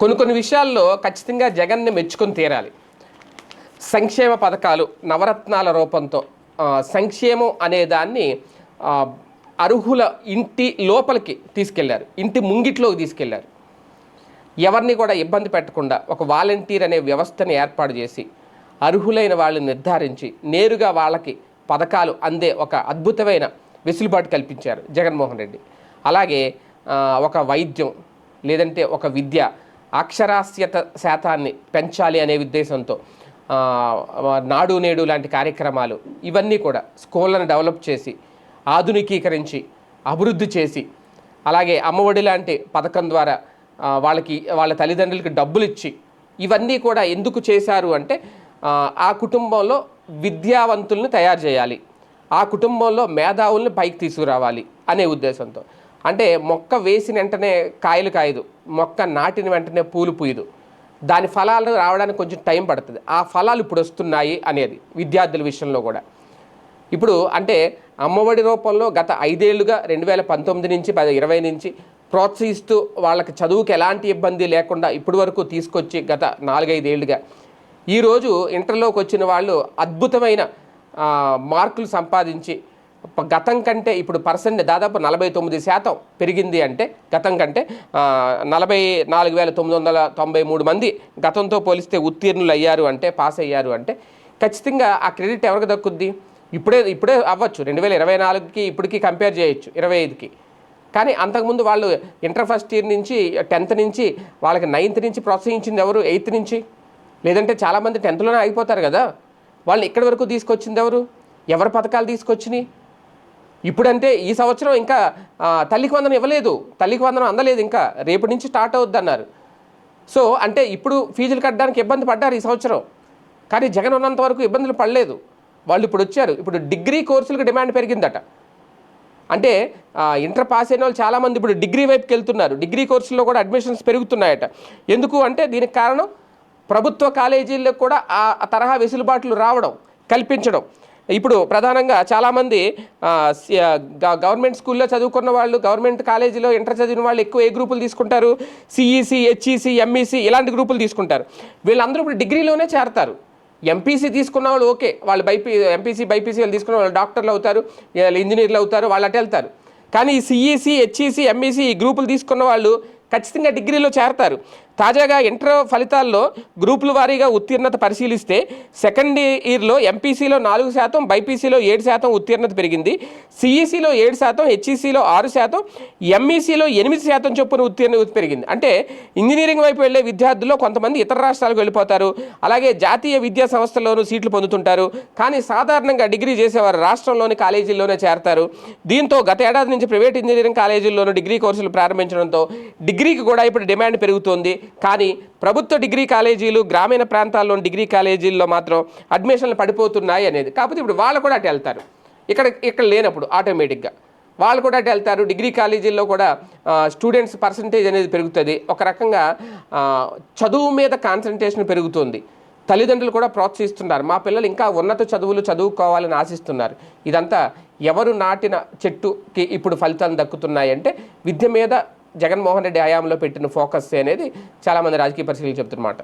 కొన్ని కొన్ని విషయాల్లో ఖచ్చితంగా జగన్ని మెచ్చుకొని తీరాలి. సంక్షేమ పథకాలు నవరత్నాల రూపంతో సంక్షేమం అనే దాన్ని అర్హుల ఇంటి లోపలికి తీసుకెళ్ళారు. ఇంటి ముంగిట్లోకి తీసుకెళ్ళారు. ఎవరిని కూడా ఇబ్బంది పెట్టకుండా ఒక వాలంటీర్ అనే వ్యవస్థని ఏర్పాటు చేసి అర్హులైన వాళ్ళని నిర్ధారించి నేరుగా వాళ్ళకి పథకాలు అందే ఒక అద్భుతమైన వెసులుబాటు కల్పించారు జగన్మోహన్ రెడ్డి. అలాగే ఒక వైద్యం లేదంటే ఒక విద్య అక్షరాస్యత శాతాన్ని పెంచాలి అనే ఉద్దేశంతో నాడు నేడు లాంటి కార్యక్రమాలు ఇవన్నీ కూడా స్కూళ్ళను డెవలప్ చేసి ఆధునికీకరించి అభివృద్ధి చేసి అలాగే అమ్మఒడి లాంటి పథకం ద్వారా వాళ్ళకి వాళ్ళ తల్లిదండ్రులకి డబ్బులు ఇచ్చి ఇవన్నీ కూడా ఎందుకు చేశారు అంటే ఆ, ఆ కుటుంబంలో విద్యావంతుల్ని తయారు చేయాలి. ఆ కుటుంబంలో మేధావుల్ని పైకి తీసుకురావాలి అనే ఉద్దేశంతో. అంటే మొక్క వేసిన వెంటనే కాయలు కాయదు. మొక్క నాటిన వెంటనే పూలు పూయదు. దాని ఫలాలు రావడానికి కొంచెం టైం పడుతుంది. ఆ ఫలాలు ఇప్పుడు వస్తున్నాయి అనేది విద్యార్థుల విషయంలో కూడా. ఇప్పుడు అంటే అమ్మఒడి రూపంలో గత ఐదేళ్ళుగా రెండు వేల పంతొమ్మిది నుంచి పది ఇరవై నుంచి ప్రోత్సహిస్తూ వాళ్ళకి చదువుకి ఎలాంటి ఇబ్బంది లేకుండా ఇప్పటి వరకు తీసుకొచ్చి గత నాలుగైదేళ్ళుగా. ఈరోజు ఇంటర్లోకి వచ్చిన వాళ్ళు అద్భుతమైన మార్కులు సంపాదించి గతం కంటే ఇప్పుడు పర్సెంట్ దాదాపు నలభై తొమ్మిది శాతం పెరిగింది అంటే గతం కంటే నలభై నాలుగు వేల తొమ్మిది వందల తొంభై మూడు మంది గతంతో పోలిస్తే ఉత్తీర్ణులు అయ్యారు అంటే పాస్ అయ్యారు అంటే ఖచ్చితంగా ఆ క్రెడిట్ ఎవరికి దక్కుద్ది? ఇప్పుడే ఇప్పుడే అవ్వచ్చు. రెండు వేల ఇరవై నాలుగుకి ఇప్పటికి కంపేర్ చేయొచ్చు ఇరవై ఐదుకి. కానీ అంతకుముందు వాళ్ళు ఇంటర్ ఫస్ట్ ఇయర్ నుంచి టెన్త్ నుంచి వాళ్ళకి నైన్త్ నుంచి ప్రోత్సహించింది ఎవరు? ఎయిత్ నుంచి. లేదంటే చాలామంది టెన్త్లోనే ఆగిపోతారు కదా. వాళ్ళని ఇక్కడి వరకు తీసుకొచ్చింది ఎవరు? ఎవరి పథకాలు తీసుకొచ్చినాయి? ఇప్పుడంటే ఈ సంవత్సరం ఇంకా తల్లికి వందనం ఇవ్వలేదు. తల్లికి వందనం అందలేదు ఇంకా. రేపటి నుంచి స్టార్ట్ అవుద్ది అన్నారు సో అంటే ఇప్పుడు ఫీజులు కట్టడానికి ఇబ్బంది పడ్డారు ఈ సంవత్సరం. కానీ జగన్ ఉన్నంత వరకు ఇబ్బందులు పడలేదు. వాళ్ళు ఇప్పుడు వచ్చారు. ఇప్పుడు డిగ్రీ కోర్సులకు డిమాండ్ పెరిగిందట. అంటే ఇంటర్ పాస్ అయిన వాళ్ళు చాలామంది ఇప్పుడు డిగ్రీ వైపుకి వెళ్తున్నారు. డిగ్రీ కోర్సుల్లో కూడా అడ్మిషన్స్ పెరుగుతున్నాయట. ఎందుకు అంటే దీనికి కారణం ప్రభుత్వ కాలేజీల్లో కూడా ఆ తరహా వెసులుబాట్లు రావడం కల్పించడం. ఇప్పుడు ప్రధానంగా చాలామంది గవర్నమెంట్ స్కూల్లో చదువుకున్న వాళ్ళు గవర్నమెంట్ కాలేజీలో ఇంటర్ చదివిన వాళ్ళు ఎక్కువ ఏ గ్రూపులు తీసుకుంటారు? సిఈసి హెచ్ఈసి ఎంఈసి ఇలాంటి గ్రూపులు తీసుకుంటారు. వీళ్ళందరూ ఇప్పుడు డిగ్రీలోనే చేరతారు. ఎంపీసీ తీసుకున్న వాళ్ళు ఓకే వాళ్ళు బైపీ ఎంపీసీ బైపీసీ వాళ్ళు తీసుకున్న వాళ్ళు డాక్టర్లు అవుతారు వాళ్ళు ఇంజనీర్లు అవుతారు వాళ్ళు అటు వెళ్తారు. కానీ సిఈసి హెచ్ఈసి ఎంఈసి ఈ గ్రూపులు తీసుకున్న వాళ్ళు ఖచ్చితంగా డిగ్రీలో చేరతారు. తాజాగా ఇంటర్ ఫలితాల్లో గ్రూపుల వారీగా ఉత్తీర్ణత పరిశీలిస్తే సెకండ్ ఇయర్లో ఎంపీసీలో నాలుగు శాతం బైపీసీలో ఏడు శాతం ఉత్తీర్ణత పెరిగింది. సిఈసిలో ఏడు శాతం హెచ్ఈసిలో ఆరు శాతం ఎంఈసీలో ఎనిమిది శాతం చొప్పున ఉత్తీర్ణత పెరిగింది. అంటే ఇంజనీరింగ్ వైపు వెళ్ళే విద్యార్థుల్లో కొంతమంది ఇతర రాష్ట్రాలకు వెళ్ళిపోతారు. అలాగే జాతీయ విద్యా సంస్థల్లోనూ సీట్లు పొందుతుంటారు. కానీ సాధారణంగా డిగ్రీ చేసేవారు రాష్ట్రంలోని కాలేజీల్లోనే చేరతారు. దీంతో గత ఏడాది నుంచి ప్రైవేట్ ఇంజనీరింగ్ కాలేజీల్లోనూ డిగ్రీ కోర్సులు ప్రారంభించడంతో డిగ్రీకి కూడా ఇప్పుడు డిమాండ్ పెరుగుతోంది. కానీ ప్రభుత్వ డిగ్రీ కాలేజీలు గ్రామీణ ప్రాంతాల్లోని డిగ్రీ కాలేజీల్లో మాత్రం అడ్మిషన్లు పడిపోతున్నాయి అనేది. కాకపోతే ఇప్పుడు వాళ్ళు కూడా అటు వెళ్తారు. ఇక్కడ ఇక్కడ లేనప్పుడు ఆటోమేటిక్గా. వాళ్ళు కూడా అటు వెళ్తారు. డిగ్రీ కాలేజీల్లో కూడా స్టూడెంట్స్ పర్సంటేజ్ అనేది పెరుగుతుంది. ఒక రకంగా చదువు మీద కాన్సన్ట్రేషన్ పెరుగుతుంది. తల్లిదండ్రులు కూడా ప్రోత్సహిస్తున్నారు. మా పిల్లలు ఇంకా ఉన్నత చదువులు చదువుకోవాలని ఆశిస్తున్నారు. ఇదంతా ఎవరు నాటిన చెట్టుకి ఇప్పుడు ఫలితాలు దక్కుతున్నాయి అంటే విద్య మీద జగన్మోహన్ రెడ్డి హయాంలో పెట్టిన ఫోకస్ అనేది చాలామంది రాజకీయ పరిశీలకులు చెప్తున్నమాట.